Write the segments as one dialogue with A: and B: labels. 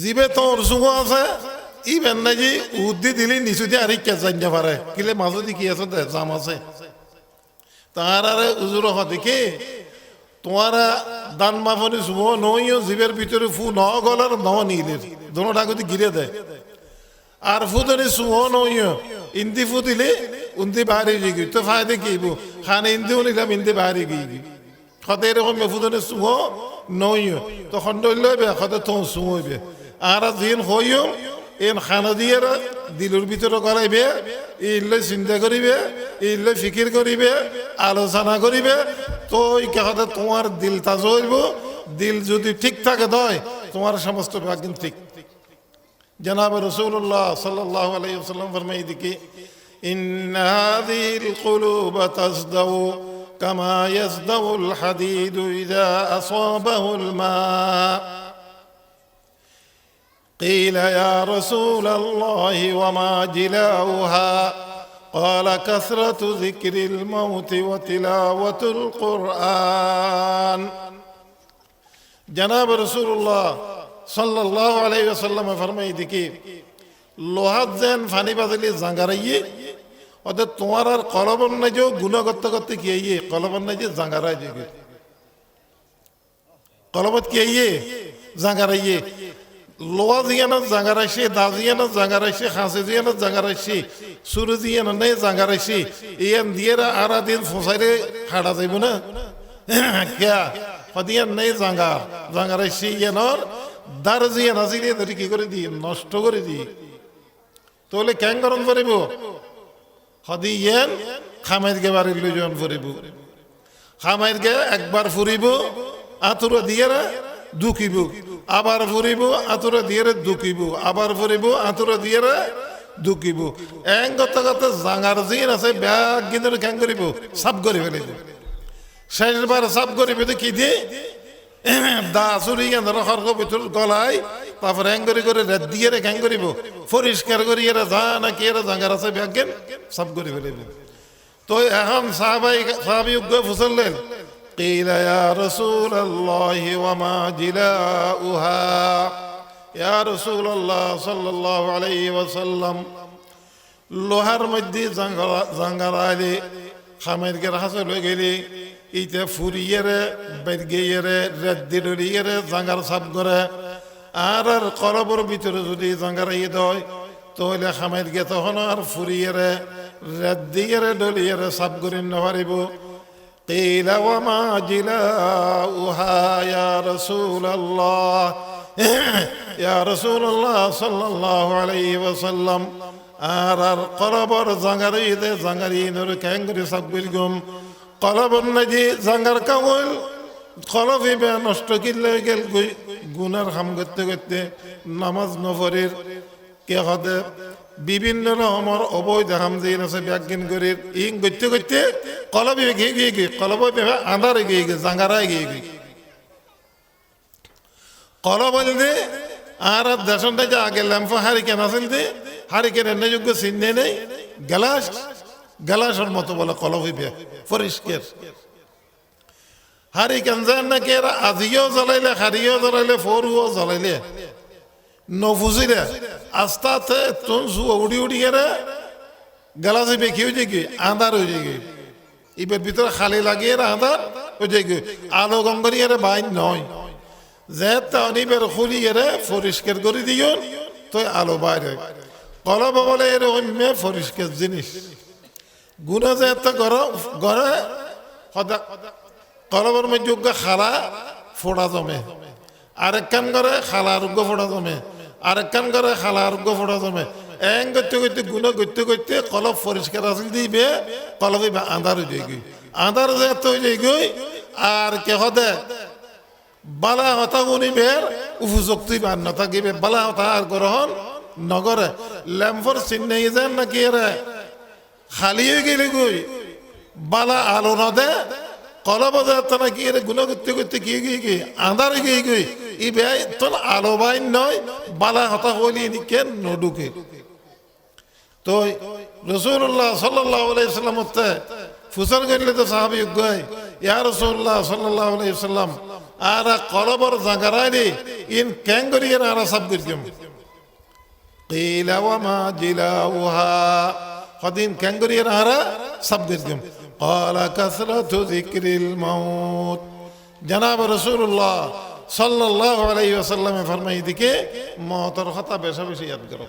A: জিবে তোর সুগো আছে, ই বেন্না জি উদ্দি দিলি নিচু দিয়ে আরে কে জানিয়ে পারে? কিলে মাঝে কি আছে দে জাম আছে। তার আরে উজুর দেখি, তোমার দান মাফনি সুমো নইও জীবের ভিতরে ফু ন গলার ন নিলে। দোনো ডাকুতি গিরে দেয় আর ফুদনি সুমো নইও, ইন্দি ফু দিলে উন্দি বাহারি গিয়ে। তো ফায়দে কি খানে ইন্দিও নিলাম ইন্দি বাহারি গিয়ে। সদায় এরকম ফুদনি সুমো নইও, তখন ডইল সদায় তো সুমইবে আর দিন হইও এন খানা দিয়ে দিলুর ভিতরে করাইবে ইলে চিন্তা করিবে ইলে ফিকির করিবে আলোচনা করিবে তো এই কথা তোমার দিল তাজ হইব দিল যদি ঠিক থাকে দয় তোমার সমস্ত ভাগ্য ঠিক জনাব রসুল্লাহ সাল্লাহ আলাইসাল্লাম ফরমাই দিকে إن هذه القلوب تصدو كما يصدو الحديد إذا أصابه الماء قيل يا رسول الله وما جلاؤها قال كثرة ذكر الموت وتلاوة القرآن جناب رسول الله صلى الله عليه وسلم فرمائی দিকে লোহাত যেন ফানি বাদলি জাঙ্গারাইয়ে অর্থাৎ তোমার আর কলবন নাই যে গুণ করতে করতে কি আইয়ে কলবন নাই যে জাঙ্গারাই যে কলবত কি আইয়ে জাঙ্গারাইয়ে লোয়া জিয়ানো জাঙ্গারাইছে দা জিয়ানো জাঙ্গারাইছে হাসে জিয়ানো জাঙ্গারাইছে সুরু জিয়ানো নেই জাঙ্গারাইছে ইয়ান দিয়ে আরা দিন ফসাইরে হাড়া যাইব না কিয়া হদিয়ান নেই জাঙ্গার জাঙ্গারাইছে ইয়ানোর দার জিয়ান ধরি কি করে দি নষ্ট করে দি তাহলে কেন গরম করিব হদি ইয়ান খামাইর গে বাড়ির লইজন ফুরিব খামাইর গে একবার ফুরিব আতুরা দিয়ে দুকিব আবার ফুরিব, আতুরা দিয়ে দুকিব। আবার ফুরিব, আতুরা দিয়ে দুকিব। এং গত গত জাঙার জিন আছে, ব্যাগ গিন্দর কেন করিব, সাপ করে ফেলিব শেষবার সাপ করিব তো কি দিয়ে দা চুরি গেন্দ্র খর্গ ভিতর গলায় তারপর হ্যাং করে করে রেদ দিয়ে হ্যাং করিব। পরিষ্কার করি এরা যা না কি এরা জাঙ্গার আছে ব্যাগেন সব করে ফেলিব তো এখন সাহাবাই সাহাবি ফুসললেন। قيل يا رسول الله وما جلاؤها يا رسول الله صلى الله عليه وسلم লোহার মধ্যে জাঙ্গারাইলে খামের গে হাসল হয়ে গেলে ইতে ফুরিয়েরে বেদগেয়েরে রেদ্দি ডরিয়েরে জাঙ্গার সাপ করে আর আর কলবর ভিতরে যদি জাঙ্গারাইয়ে দেয় তাহলে খামের গে তখন আর ফুরিয়েরে রেদ্দিয়েরে ডলিয়েরে সাপ করে নেওয়ারিব قيل وما جلاؤها يا رسول الله يا رسول الله صلى الله عليه وسلم আর আর কলবর জাঙ্গারি দে জাঙ্গারি নর ক্যাঙ্গরি সাকবিল গুম কলবর নাজি জাঙ্গার কাগল কলবি বে নষ্ট কিলে গেল গুনার হাম করতে করতে নামাজ নফরের কে হদে বিভিন্ন রকমের অবৈধ হাম দিয়ে আছে, ব্যাগিন করে ইং করতে করতে কলবি গিয়ে গিয়ে গিয়ে, কলব আন্ধারে গিয়ে গিয়ে, জাঙ্গারায় গিয়ে গিয়ে। কলব দে, আর দেশনটা যে আগে ল্যাম্প হারিকেন আসেন দে, হারিকেন এনে যোগ্য চিহ্নে নেই। গ্যালাস, গ্যালাসের মতো বলে কলব হইবে, পরিষ্কার। হারিকেন যেন নাকি আজিও জ্বলাইলে, হারিও জ্বলাইলে, ফরুও জ্বলাইলে। নফুজিরে, আস্তাতে তুন সু উড়ি উড়ি গেলে গেলাসে বেঁকি হয়ে যায় আন্ধার হয়ে যায় ইবের ভিতরে খালি লাগিয়ে আন্ধার হয়ে যায় আলো গঙ্গরি এর বাইন নয়। যে অনিবের খুলি এরে পরিষ্কার করে দিও তো আলো বাইরে। কলব বলে এর অন্য পরিষ্কার জিনিস। গুণা যে এত গর গড়ে কলবের মধ্যে খালা ফোড়া জমে। আরেকখান করে খালা আরোগ্য ফোড়া জমে। আরেকখান করে খালা আরোগ্য ফোড়া জমে। এং করতে করতে গুণ করতে করতে কলব পরিষ্কার আসল দিবে, কলব আন্ধার হয়ে যায় আন্ধার যে এত হয়ে যায় আর কে হদে বালা হতা উনিবের উপযুক্তি বান না থাকিবে বালা হতা আর গ্রহণ নগরে ল্যাম্পর চিহ্নে যেন নাকি এরা খালি হয়ে গেলে গই বালা আলো না দে কলব না কি এর গুণ করতে করতে কি গিয়ে গিয়ে আন্ধারে গিয়ে গিয়ে ই বেআই তোর আলো বাইন নয় বালা হতা হইলি কেন নডুকে তো রসুল্লাহ সাল্লাহ আলাইসাল্লাম ফুসল গেলে তো সাহাবি গয় ইয়া রসুল্লাহ সাল্লাহ আলাইসাল্লাম আর কলবর জাগারাইলে ইন ক্যাঙ্গরিয়ান আর সব দিরজম قيل وما جلاؤها قدين كانغرير هرا سبدرجم قال كثرة ذكر الموت جناب رسول الله সাল্লাহ আলাইসাল্লামে ফরমাইদিকে মহতর কথা বেশা বেশি ইয়াদ করো।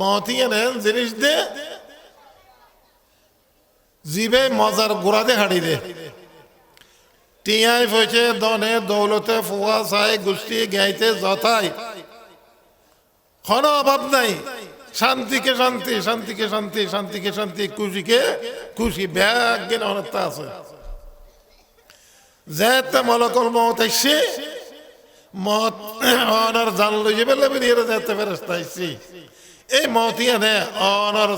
A: মহতি এনেন ইয়ে জিনিস দে, জিবে মজার গোড়া দে, হাড়ি দে। টিয়াই ফয়েছে দনে দৌলতে ফুয়া সায় গুষ্টি গাইতে যথায়। কোনো অভাব নাই। শান্তিকে শান্তি শান্তিকে শান্তি শান্তিকে শান্তি, খুশিকে খুশি। ব্যাগ গেলে অনেকটা আছে। যেতে মলকল মত আইসি মত অনার জান লই যাবে লেবে যেতে ফেরস্তা আইসি এই মত ইয়ানে অনার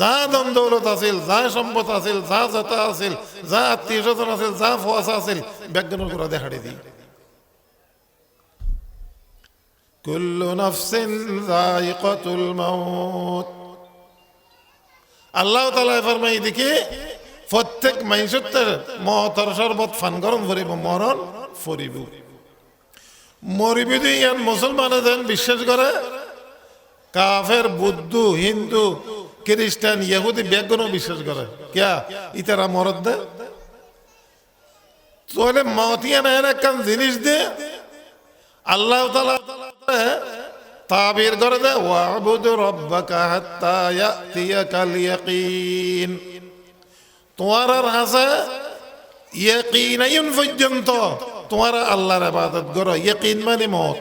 A: যা দম দৌলত আছিল যা সম্পদ আছিল যা জতা আছিল যা আত্মীয় স্বজন আছিল যা ফুয়াশা আছিল ব্যাজ্ঞানের করে দেখাড়ি দিই كل نفس ذائقة الموت আল্লাহ তালা ফরমাই দেখি প্রত্যেক মানুষের মহতর শরবত ফান গরম ফুরিব মরণ ফুরিব। মরিব যদি ইয়ান মুসলমান যেন বিশ্বাস করে, কাফের, বুদ্ধ, হিন্দু, খ্রিস্টান, ইহুদি, বেগুনও বিশ্বাস করে। কিয়া? ইতারা মরদ দে। তাহলে মতিয়ান একখান জিনিস দে, আল্লাহ তালা তাবির করে দে, ওয়াবুদ রব্বাকা হাত্তা ইয়াতিয়াকাল ইয়াকিন। তোমার আর আছে ইয়াকিনাইন পর্যন্ত তোমার আল্লাহর ইবাদত করো। ইয়াকিন মানে মত।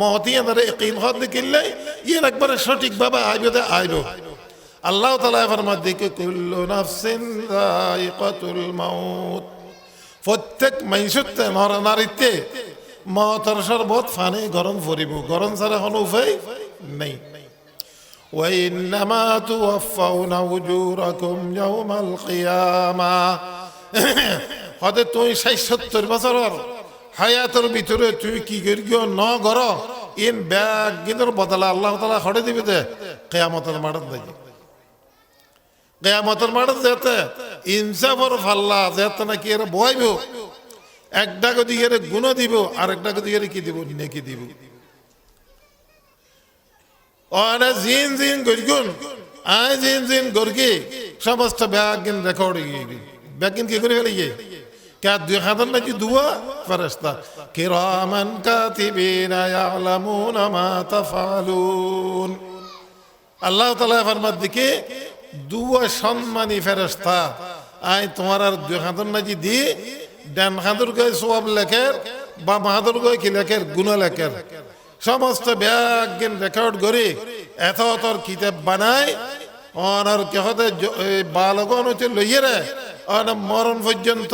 A: মত ইয়ে ধরে ইয়াকিন হদ কিনলে ইয়ে একবারে সঠিকভাবে আইবে দে আইব। আল্লাহ তালা ফরমাত দিকে কুল্লু নাফসিন যায়িকাতুল মাউত। প্রত্যেক মানুষতে নর নারীতে মতর শরবত ফানে গরম ফুরিব গরম ছাড়া কোনো উপায় নেই। وإنما توفون أجوركم يوم القيامة হয়তো তুই ষাট সত্তর বছরের হায়াতের ভিতরে তুই কি করিও ন গর ইন ব্যাগ গিনের বদলা আল্লাহ তালা হড়ে দিবি দে কেয়ামতের মাঠত দেখি কেয়ামতের মাঠত যেতে ইনসাফর ফাল্লা যেতে নাকি এর বয়াইব একটা গতি গেলে গুণ দিব আর একটা গতি গেলে কি দিব নেকি দিব ওরা জিন জিন গরগুন আই জিন জিন গরগি সমস্ত ব্যাগিন রেকর্ডিং ব্যাগিন কি করে ফেলি কে দুই হাজার নাকি দুয়া ফেরেস্তা কিরামান কাতিবিনা ইয়ালামুনা মাতা ফালুন আল্লাহ তাআলা ফরমাত দিকে দুয়া সম্মানী ফেরেস্তা আই তোমার আর দুই হাজার নাকি দি ডান হাজার গায়ে সোয়াব লেখের বাম হাজার গায়ে কি লেখের গুণ লেখের সমস্ত ব্যাগিন রেকর্ড করি। এত তোর কিতাব বানায় অনার কেহতে বালগন হচ্ছে লইয়ে রে। অনা মরণ পর্যন্ত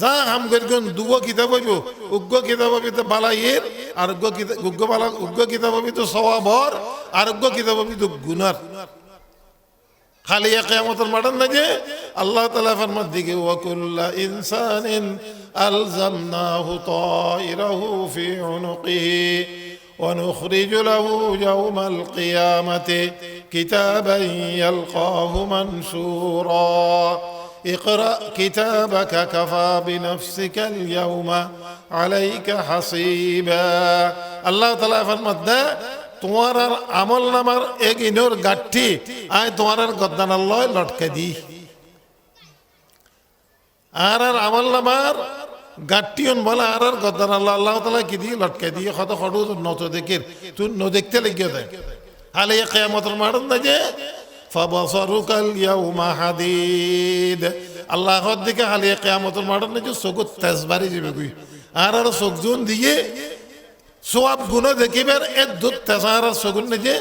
A: যা হাম করিগুন দুগ কিতাব হইব উগ্র কিতাব হবি তো বালাইয়ের আর উগ্র কিতাব উগ্র বালা উগ্র কিতাব হবি তো সবাবর আর উগ্র কিতাব তো গুনার। খালি কেয়ামতের মাঠান না যে আল্লাহ তালা ফরমার দিকে ওয়াকুল্লা ইনসানিন আলজামনাহু তাইরাহু ফি উনুকিহি। ونخرج له يوم القيامة كتابا يلقاه منشورا اقرأ كتابك كفى بنفسك اليوم عليك حصيبا الله تعالى فرمت তোমার আর আমল নামার এক ইনোর গাঠি আয় তোমার আর গদ্দানাল্লয় লটকে দি আর আর আমল নামার গাটিয়ন বলে আর আর গদ্দান আল্লাহ আল্লাহ তালা কি দিয়ে লটকে দিয়ে কত খড়ু নত দেখে তুই ন দেখতে লেগে দেয়। হালে কেয়ামতের মারন না যে ফাবাসারুকাল ইয়াউমা হাদিদ। আল্লাহর দিকে হালে কেয়ামতের মারন না যে চকুত তেজবারি যাবে গুই আর আর চোখজন দিয়ে সোয়াব গুণ দেখিবার এক দুধ তেসার সগুন যে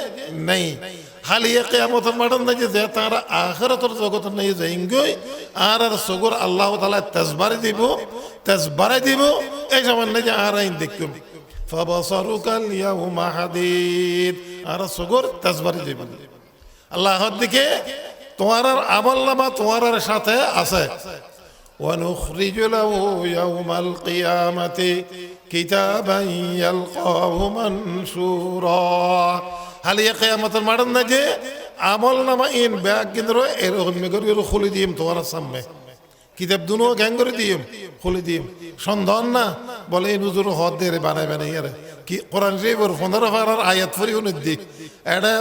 A: নেই। খালি কেয়ামতের মাঠন না যে তারা আখরাতর জগত নেই যাইঙ্গই আর আর সগুর আল্লাহ তালা তেজবারে দিব তেজবারে দিব এই সময় না যে আর আইন দেখুন ফাবাসারুকাল ইয়াউমা হাদিদ আর সগুর তেজবারে দিব আল্লাহর দিকে তোমার আর আমল নামা তোমার আর সাথে আছে ونخرج له يوم القيامة كتابا يلقاه منشورا হালিয়া কেয়ামত মারেন না যে আমল নামা ইন ব্যাগ কিন্তু এরকম মেঘর খুলে দিম তোমার সামনে। কিতাব দুনো গ্যাং করে দিম, খুলে দিম। সন্ধান না, বলে এই নজুর হদ দে রে বানাই বানাই আরে কি কোরআন শরীফের পনেরো ফারার আয়াত ফরি শুনে দিক এটা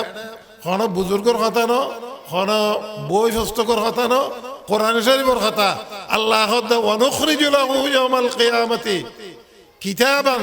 A: হন বুজুর্গর কথা ন, হন বই সস্তকর কথা ন, কোরআন শরীফের কথা। আল্লাহ অনুখরিজুল কিয়ামতি। কিতাবান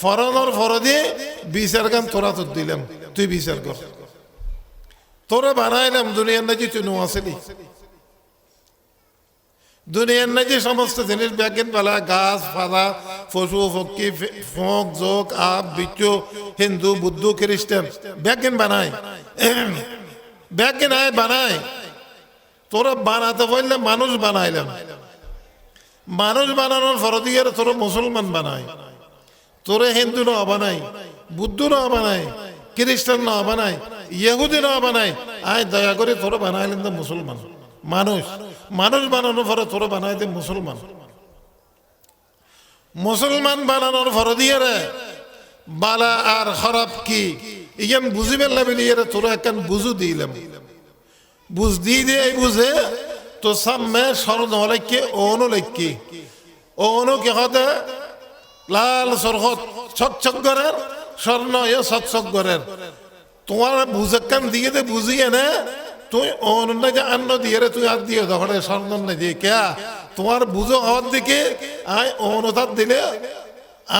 A: ফরনর ফর দিয়ে বিচার গান তোরা তোর দিলাম, তুই বিচার কর। তোরা বানাইলাম দুনিয়ার নাকি তুই নো আসলি দুনিয়ার না যে সমস্ত জিনিস ব্যাগেন পালা, গাছ, পালা, পশু, পক্ষী ফোক যোগ আপ, বিচ্ছু, হিন্দু, বুদ্ধ, খ্রিস্টান ব্যাগেন বানায় ব্যাগেন আয় বানায় তোরা বানাতে বললে মানুষ বানাইলাম। মানুষ বানানোর ফরদিয়ে তোরা মুসলমান বানায় তোরে হিন্দু ন বানাই বুদ্ধ ন বানাই খ্রিস্টান ন বানাই ইহুদি ন বানাই আয়, দয়া করে তোরা বানাইলেন তো মুসলমান। মানুষ মানুষ বানানোর পরে তোরা বানাই দে মুসলমান। মুসলমান বানানোর পরে দিয়ে রে, বালা আর খারাপ কি? ইয়ান বুঝি পেলাম রে তোরা একখান বুঝু দিলাম। বুঝ দিয়ে দিয়ে বুঝে, তো সামনে স্মরণ হলাইকে ওনো লাইকি ওনো কে হতে? লাল সরহত করেন স্বর্ণ এ করেন তোমার বুঝেকান দিয়ে দে, বুঝিয়ে না। তুই অন্য যে আন্ন দিয়ে রে, তুই আর দিয়ে দখলে স্বর্ণ না দিয়ে। কে? তোমার বুঝো হওয়ার দিকে আয় অনুতাপ দিলে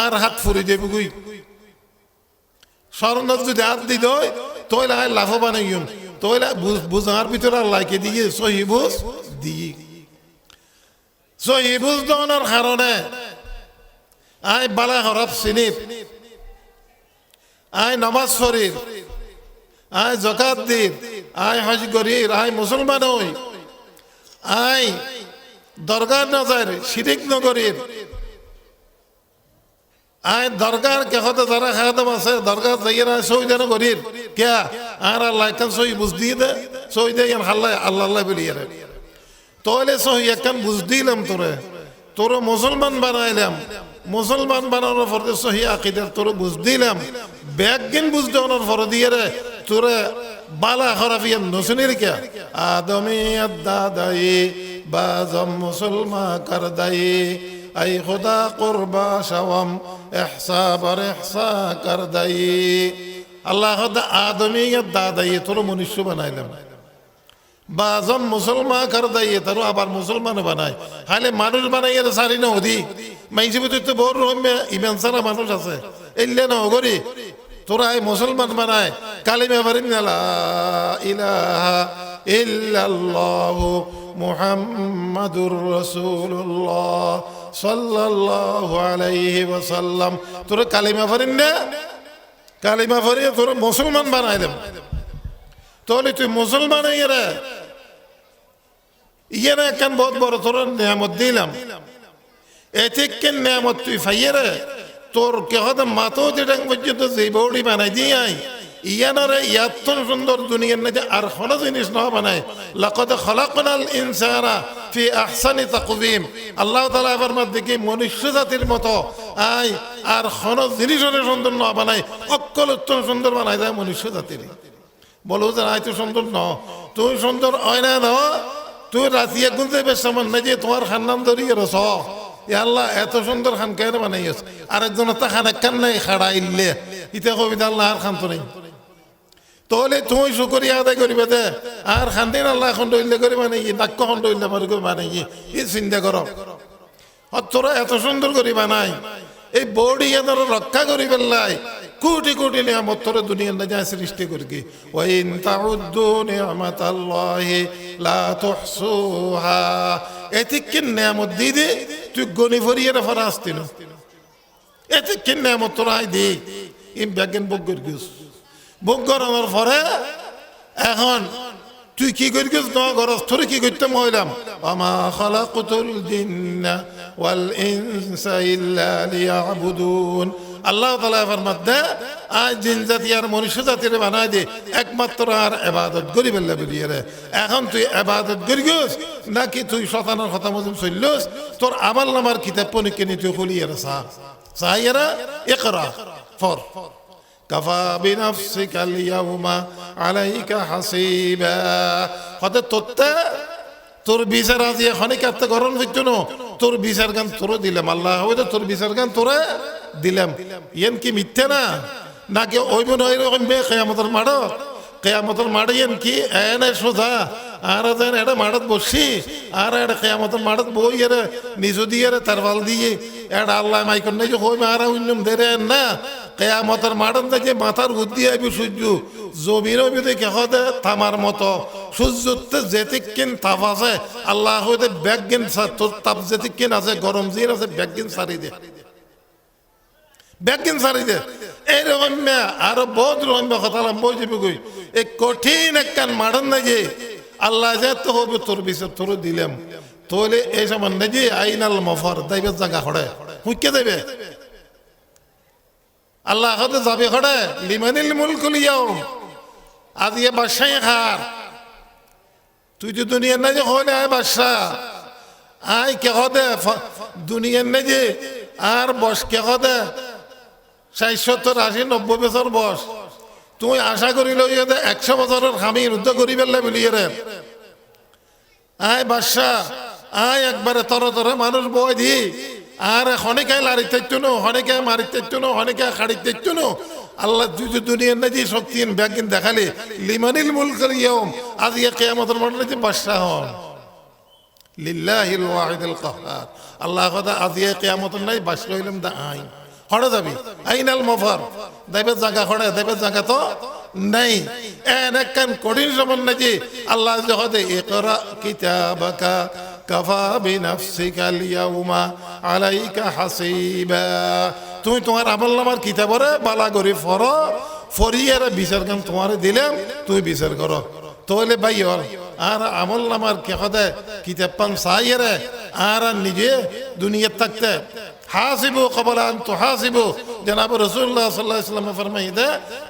A: আর হাত ফুরি যাবি গুই স্বর্ণ যদি হাত দি দই তৈলে আয় লাভবান হইন তৈলে বুঝার ভিতরে লাইকে দিয়ে, সহি বুঝ দিয়ে। সহি বুঝ দনের কারণে আয় বালা হরফ সিনিপ আয় নমাজ শরীর আয় জকাত দিন। আয় হজ করির আয় মুসলমান হই। আয় দরগার নজর শিরিক নগরীর। আয় দরগার কেহতে যারা খাদম আছে দরগার যাইয়ে না সই যেন করির কে আর আল্লাহ একখান সই বুঝ দিয়ে দে। সই দে ইয়ান হাল্লাহ, আল্লাহ আল্লাহ বেরিয়ে রে তোলে সহি একখান বুঝ দিলাম তোরে। তোর মুসলমান বানাইলাম। মুসলমান বানানোর ফরদে সহি আকিদের তোর বুঝ দিলাম। ব্যাগিন বুঝ দেওয়ানোর ফর দিয়ে রে, তোরে বালা খরাফিয়া নসুনির কে? আদমি দাদাই বাজম মুসলমা কর দাই আই খুদা কুরবা শাওয়াম ইহসা বর ইহসা কর দাই আল্লাহ আদমি দাদাই তোর মনুষ্য বানাইলাম। বাজম মুসলমান কর দাইয়ে তার আবার মুসলমান বানায়। খালি মানুষ বানাই এর সারি না ওদি মাইসি ভিতরে তো বড় রহমে ইমান সারা মানুষ আছে। এলে না ওগরি তোরা এই মুসলমান বানায়। কালিমা বারিন লা ইলাহা ইল্লাল্লাহ মুহাম্মাদুর রাসূলুল্লাহ সাল্লাল্লাহু আলাইহি ওয়াসাল্লাম। তোরা কালিমা বারিন না? কালিমা বারিয়ে তোরা মুসলমান বানাইলাম তাহলে তুই মুসলমান হয়ে রে। ইয়ে বহুত বড় তোর নিয়ামত দিলাম। নিয়ামত তুই তোর যেটা পর্যন্ত যে বৌড়ি বানাই দিয়ে আই ইয়াত সুন্দর দুনিয়ার আর কোনো জিনিস না লাকদ খলাকনাল ফি আহসানি আল্লাহ তাআলা এবার মধ্যে কি মনুষ্য জাতির মতো আই আর কোনো জিনিস সুন্দর না অকল উত্তম সুন্দর বানায় যায় মনুষ্য জাতির। বলো যে আই তো সুন্দর ন। তুই সুন্দর হয় না ন? তুই রাতিয়া গুনতে বেশ সামান না যে তোমার খান্নাম ধরিয়ে রস আল্লাহ, এত সুন্দর খান কেন বানাইস আরেকজন তা খান একখান নাই খাড়া ইল্লে। ইতে কবিতা আল্লাহ আর খান তো নেই। তাহলে তুই শুকরিয়া আদায় করিবে দে আর খান্দিন আল্লাহ খন্ড ইল্লে করে মানে নাক্য খন্ড ইল্লে মারি করে মানে ই চিন্তা কর তোরা এত সুন্দর করি বানাই এই বডি এদের রক্ষা করি পেলাই কোটি কোটি নিয়ামত তোর দুনিয়ার না যায় সৃষ্টি করকি ওয়াইন তাউদ্দু নিয়ামাতাল্লাহি লা তুহসুহা এতিকিন নিয়ামত দিদি তুই গনি ভরিয়ে রে ফরাস্তিন এতিকিন নিয়ামত তোর আই দি ইম ব্যাগেন বগ্গর গিস বগ্গর আমার পরে এখন তুই কি করি গেছ না গরজ তোর কি করতে মহিলাম আমা খালাকুতুল জিন্না ওয়াল ইনসা ইল্লা লিয়াবুদুন আল্লাহ তালা ফরমাত দে আজ জিন জাতি আর মনুষ্য জাতির বানাই দে, একমাত্র আর এবাদত করি বেলা বেরিয়ে এখন তুই এবাদত করি গেছ নাকি তুই শতানোর কথা মজুম চললস তোর আমার নামার কিতাব পনিকে নিয়ে তুই খুলিয়ে সা সাহাইয়েরা একরা ফর। কাফা বিনাফসিকাল ইয়াউমা আলাইকা হাসিবা। হতে তোত্তা তোর বিচার আজি এখনই কাটতে গরম হইতো না তোর বিচার গান তোরও দিলাম, আল্লাহ হবে তো তোর বিচার গান তোরে দিলাম। ইয়েন কি মিথ্যে না? নাকি ওই মনে হয় এরকম বে কেয়ামতের মাড়ো কেয়ামতের মাড়ে ইয়েন কি এনে সোজা আর যেন এটা মাড়ত বসি আর এটা কেয়ামতের মাড়ত বই এর নিজু দিয়ে তারবাল দিয়ে এটা আল্লাহ মাইকন নাই যে হই মারা উন্নম দেরে না কেয়ামতের মাড়ন দেখে মাথার বুদ্ধি আইবি সূর্য জমির অবিদে কেহ দে থামার মতো সূর্যতে যেতিকিন তাপ আছে আল্লাহ হইতে ব্যাগিন তোর তাপ যেতিকিন আছে গরম জিন আছে ব্যাগিন সারি দে ব্যাগিন সারি দে এই এইরকম আরও বহুত রকম কথা বই গই এই কঠিন একখান মাড়ন না যে আল্লাহ যে তো হবে তোর বিষয় তোর দিলাম। তোলে এই সময় না যে আইনাল মফর দাইবে জায়গা খড়ে হুইকে দেবে। আল্লাহ হতে যাবে খড়ে লিমানিল মুলকুল ইয়াও আজ ইয়ে বাদশাহ খার তুই তো দুনিয়ার না যে হয় আয় বাদশাহ। আয় কে হদে দুনিয়ার না যে আর বস কে হদে? ষাট সত্তর আশি নব্বই বছর বস। তুই আশা করিল একশো বছরের স্বামী যুদ্ধ করি পেলে বলিয়ে রে আয় বাদশাহ আয় একবারে তর তরে মানুষ বয় দি। আর হনেকায় লাড়ি থাকতো না হনেকায় মারি থাকতো নো হনেকায় খাড়ি থাকতো না আল্লাহ যদি দুনিয়ার না যে শক্তি ব্যাগিন দেখালে। লিমানিল মুলকের ইয়ম আজ ইয়ে কেয়ামতের মনে যে বাদশাহ হন। লিল্লাহিল ওয়াহিদুল কাহ্হার আল্লাহ কথা আজ ইয়ে কেয়ামতের নাই বাদশাহ হইলাম দা আইন। হড়ে যাবি? আইনাল মফার। দেবের জায়গা হড়ে দেবের জায়গা তো নাই। এন একখান কঠিন সমান নাকি? আল্লাহ জহদে ইকরা কিতাবাকা কাফা বিনাফসিকা লিয়াউমা আলাইকা হাসিবা। তুমি তোমার আমল নামার কিতাবরে বালা করি ফর ফরিয়ারে বিচার কাম তোমার দিলাম তুমি বিচার করো। তাহলে ভাই আর আমল নামার কে কথা কিতাব পান সাইয়ারে আর নিজে দুনিয়ার থাকতে। হাসিবু কবলান তো হাসিবু জনাব রসুল্লাহ সাল্লাহ ইসলামে ফরমাই দে,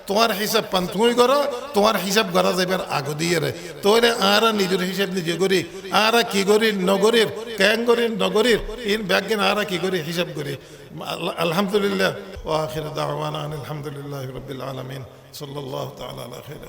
A: তোমার হিসাব পান তুমি করো, তোমার হিসাব করা যাবে আগ দিয়ে রে। তোরে আর নিজের হিসাব নিজে করি, আর কি করি? নগরীর ক্যাং করি নগরীর, ইন ব্যাগিন আর কি করি? হিসাব করি। আলহামদুলিল্লাহ। ওয়াখির দাওয়ানা আলহামদুলিল্লাহ রবিল আলমিন। আলা খাইরি